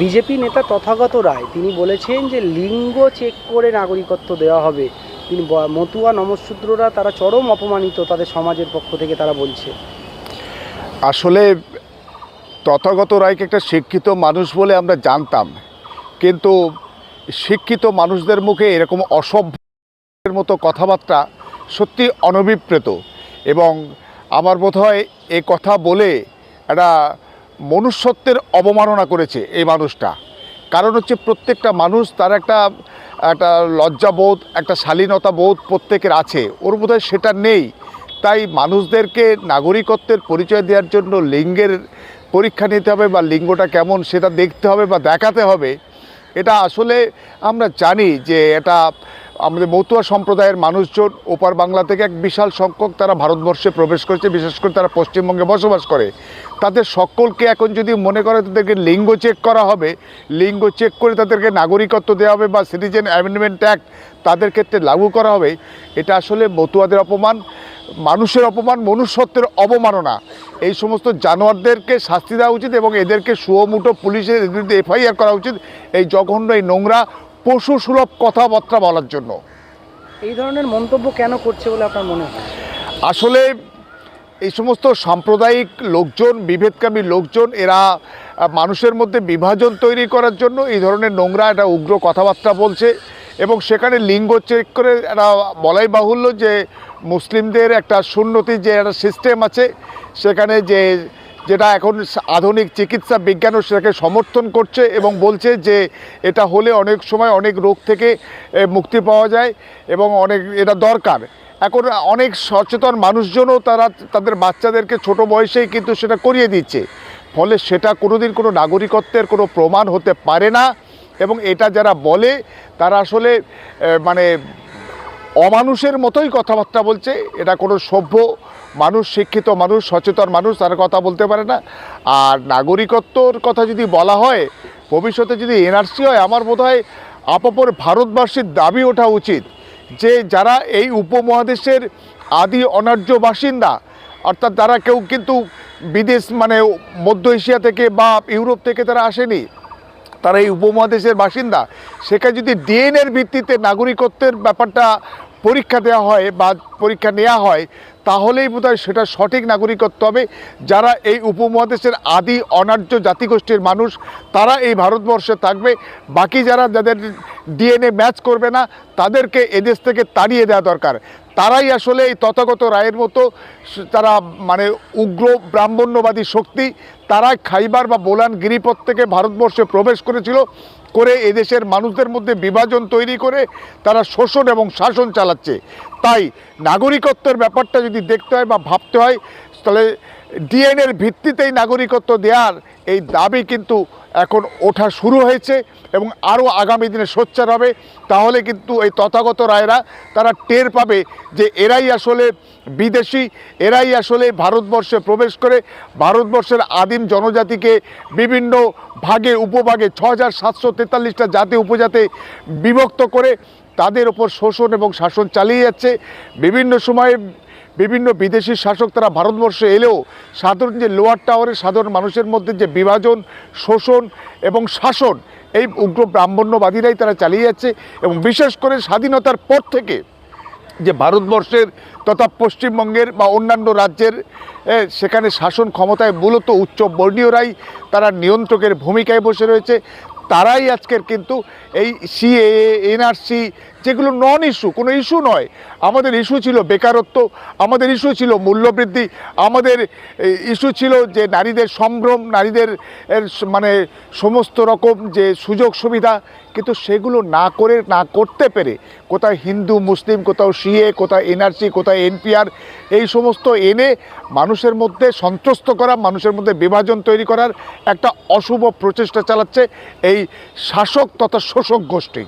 BJP নেতা তথাগত রায়, তিনি বলেছেন যে লিঙ্গ চেক করে নাগরিকত্ব দেওয়া হবে। তিনি মতুয়া নমশূদ্ররা তারা চরম অপমানিত তাদের সমাজের পক্ষ থেকে তারা বলছে। আসলে তথাগত রায়কে একটা শিক্ষিত মানুষ বলে আমরা জানতাম, কিন্তু শিক্ষিত মানুষদের মুখে এরকম অসভ্যের মতো কথাবার্তা সত্যি অনভিপ্রেত এবং আমার বোধ হয় এ কথা বলে একটা মনুষ্যত্বের অবমাননা করেছে এই মানুষটা। কারণ হচ্ছে প্রত্যেকটা মানুষ তার একটা একটা লজ্জাবোধ, একটা শালীনতা বোধ প্রত্যেকের আছে। ওর বোধহয় সেটা নেই। তাই মানুষদেরকে নাগরিকত্বের পরিচয় দেওয়ার জন্য লিঙ্গের পরীক্ষা নিতে হবে বা লিঙ্গটা কেমন সেটা দেখতে হবে বা দেখাতে হবে। এটা আসলে আমরা জানি যে এটা আমাদের মতুয়া সম্প্রদায়ের মানুষজন ওপার বাংলা থেকে এক বিশাল সংখ্যক তারা ভারতবর্ষে প্রবেশ করেছে, বিশেষ করে তারা পশ্চিমবঙ্গে বসবাস করে। তাদের সকলকে এখন যদি মনে করে তাদেরকে লিঙ্গ চেক করা হবে, লিঙ্গ চেক করে তাদেরকে নাগরিকত্ব দেওয়া হবে বা সিটিজেন অ্যামেন্ডমেন্ট অ্যাক্ট তাদের ক্ষেত্রে লাগু করা হবে, এটা আসলে মতুয়াদের অপমান, মানুষের অপমান, মনুষ্যত্বের অবমাননা। এই সমস্ত জানোয়ারদেরকে শাস্তি দেওয়া উচিত এবং এদেরকে সুয়মুটো পুলিশের বিরুদ্ধে এফআইআর করা উচিত। এই জঘন্য এই নোংরা পশু সুলভ কথাবার্তা বলার জন্য। এই ধরনের মন্তব্য কেন করছে বলে আপনার মনে হয়? আসলে এই সমস্ত সাম্প্রদায়িক লোকজন বিভেদকামী লোকজন এরা মানুষের মধ্যে বিভাজন তৈরি করার জন্য এই ধরনের নোংরা একটা উগ্র কথাবার্তা বলছে এবং সেখানে লিঙ্গ চেক করে একটা বলাই বাহুল্য যে মুসলিমদের একটা সুন্নতি যে একটা সিস্টেম আছে সেখানে যে যেটা এখন আধুনিক চিকিৎসা বিজ্ঞানও সেটাকে সমর্থন করছে এবং বলছে যে এটা হলে অনেক সময় অনেক রোগ থেকে মুক্তি পাওয়া যায় এবং অনেক এটা দরকার। এখন অনেক সচেতন মানুষজনও তারা তাদের বাচ্চাদেরকে ছোট বয়সেই কিন্তু সেটা করিয়ে দিচ্ছে। ফলে সেটা কোনোদিন কোনো নাগরিকত্বের কোনো প্রমাণ হতে পারে না এবং এটা যারা বলে তারা আসলে মানে অমানুষের মতোই কথাবার্তা বলছে। এটা কোনো সভ্য মানুষ, শিক্ষিত মানুষ, সচেতন মানুষ, তারা কথা বলতে পারে না। আর নাগরিকত্বর কথা যদি বলা হয়, ভবিষ্যতে যদি এনআরসি হয়, আমার বোধ হয় আপাপর ভারতবাসীর দাবি ওঠা উচিত যে, যারা এই উপমহাদেশের আদি অনার্য বাসিন্দা, অর্থাৎ তারা কেউ কিন্তু বিদেশ মানে মধ্য এশিয়া থেকে বা ইউরোপ থেকে তারা আসেনি, তারা এই উপমহাদেশের বাসিন্দা, সেখানে যদি ডিএনএর ভিত্তিতে নাগরিকত্বের ব্যাপারটা পরীক্ষা দেওয়া হয় বা পরীক্ষা নেওয়া হয়, তাহলেই বোধহয় সেটা সঠিক নাগরিকত্ব হবে। যারা এই উপমহাদেশের আদি অনার্য জাতিগোষ্ঠীর মানুষ, তারা এই ভারতবর্ষে থাকবে। বাকি যারা যাদের ডিএনএ ম্যাচ করবে না, তাদেরকে এদেশ থেকে তাড়িয়ে দেওয়া দরকার। তারাই আসলে এই তথাগত রায়ের মতো তারা মানে উগ্র ব্রাহ্মণ্যবাদী শক্তি তারাই খাইবার বা বোলান গিরিপথ থেকে ভারতবর্ষে প্রবেশ করেছিল, করে এদেশের মানুষদের মধ্যে বিভাজন তৈরি করে তারা শোষণ এবং শাসন চালাচ্ছে। তাই নাগরিকত্বের ব্যাপারটা যদি দেখতে হয় বা ভাবতে হয়, তাহলে ডিএনএর ভিত্তিতেই নাগরিকত্ব দেওয়ার এই দাবি কিন্তু এখন ওঠা শুরু হয়েছে এবং আরও আগামী দিনে সোচ্চার হবে। তাহলে কিন্তু এই তথাগত রায়রা তারা টের পাবে যে এরাই আসলে বিদেশি, এরাই আসলে ভারতবর্ষে প্রবেশ করে। ভারতবর্ষের আদিম জনজাতিকে বিভিন্ন ভাগে, উপভাগে ছ হাজার সাতশো তেতাল্লিশটা জাতি উপজাতে বিভক্ত করে তাদের ওপর শোষণ এবং শাসন চালিয়ে যাচ্ছে। বিভিন্ন সময়ে বিভিন্ন বিদেশি শাসক তারা ভারতবর্ষে এলেও সাধারণ যে লোয়ার টাওয়ারের সাধারণ মানুষের মধ্যে যে বিভাজন, শোষণ এবং শাসন, এই উগ্র ব্রাহ্মণ্যবাদীরাই তারা চালিয়ে যাচ্ছে এবং বিশেষ করে স্বাধীনতার পর থেকে যে ভারতবর্ষের তথা পশ্চিমবঙ্গের বা অন্যান্য রাজ্যের সেখানে শাসন ক্ষমতায় মূলত উচ্চ বর্ণীয়রাই তারা নিয়ন্ত্রকের ভূমিকায় বসে রয়েছে। তারাই আজকের কিন্তু এই সিএ এনআরসি যেগুলো নন ইস্যু কোনো ইস্যু নয়। আমাদের ইস্যু ছিল বেকারত্ব, আমাদের ইস্যু ছিল মূল্যবৃদ্ধি, আমাদের ইস্যু ছিল যে নারীদের সম্ভ্রম, নারীদের মানে সমস্ত রকম যে সুযোগ সুবিধা, কিন্তু সেগুলো না করে, না করতে পেরে কোথায় হিন্দু, মুসলিম, কোথাও সিএ কোথাও এনআরসি কোথাও এনপিআর এই সমস্ত এনে মানুষের মধ্যে সন্ত্রস্ত করা, মানুষের মধ্যে বিভাজন তৈরি করার একটা অশুভ প্রচেষ্টা চালাচ্ছে। এই শাসক তথা শোষক গোষ্ঠী।